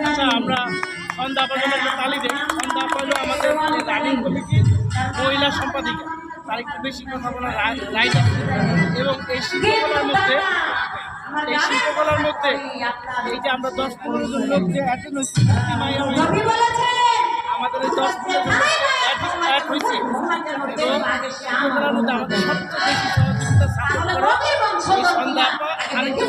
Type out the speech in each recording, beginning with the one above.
আচ্ছা আমরা সন্ধ্যা পর্যন্ত একটা তালি দিই। সন্ধ্যা পর্যন্ত আমাদের রানিং কমিটির মহিলা সম্পাদিকা তার একটু বেশি কথা বলার রা- রাইট এবং এই শিল্পকলার মধ্যে এই শিল্পকলার মধ্যে এই যে আমরা দশ পনেরো জন লোক যে অ্যাটেন্ড হয়েছি আমাদের এই দশ পনেরো জন অ্যাড হয়েছে। এবং শিল্পকলার মধ্যে আমাদের সবচেয়ে বেশি সহযোগিতা সাপোর্ট করে এই সন্ধ্যা আরেকজন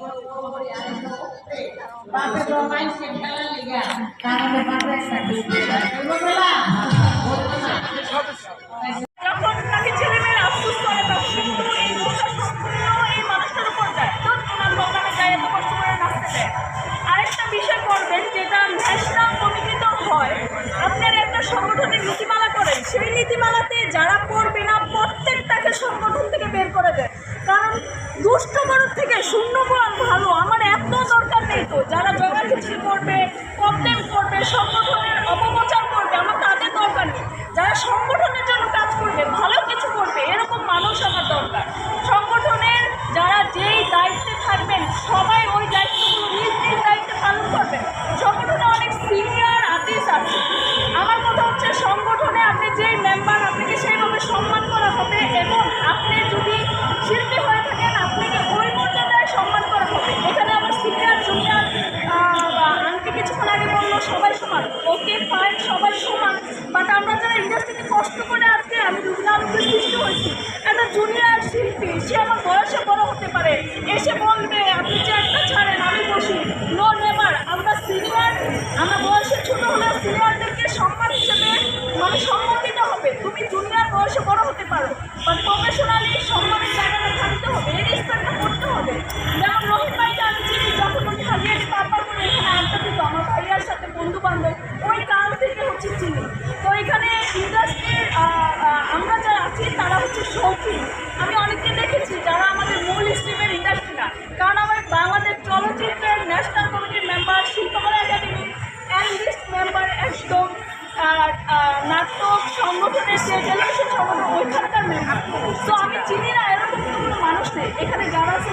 বড় ভাই যখন তাকে ছেলেমেয়েরা আফসোস করে, তখন কিন্তু এই দোষটা সম্পূর্ণ এই মানুষটার উপর যায়। তো ওনার দোকানে যায়, এত কষ্ট করে নাচতে দেয় আরেকটা বিষয় করবেন যেটা ন্যাশনাল কমিটিতে হয়, আপনারা একটা সংগঠনের নীতিমালা করেন। সেই নীতিমালাতে যারা পড়বে না, প্রত্যেকটাকে সংগঠন থেকে বের করে দেয়। কারণ দুষ্ট গরুর থেকে শূন্য করা ভালো, আমার এত দরকার নেই তো। যারা জগা খিচুড়ি করবে ফাইন সবাই সমান হচ্ছে শৌখিন আমি অনেককে দেখেছি যারা আমাদের মূল স্ট্রিমের ইন্ডাস্ট্রিটা কারণ আমার বাংলাদেশ চলচ্চিত্রের ন্যাশনাল কমিটির মেম্বার শিল্পকলা একাডেমি অ্যানলিস্ট মেম্বার একদম নাটক সংগঠনের যে টেলিভিশন সংগঠন ওইখানকার মেম্বার তো আমি চিনি না, এরকম কোনো মানুষ নেই। এখানে যারা আছে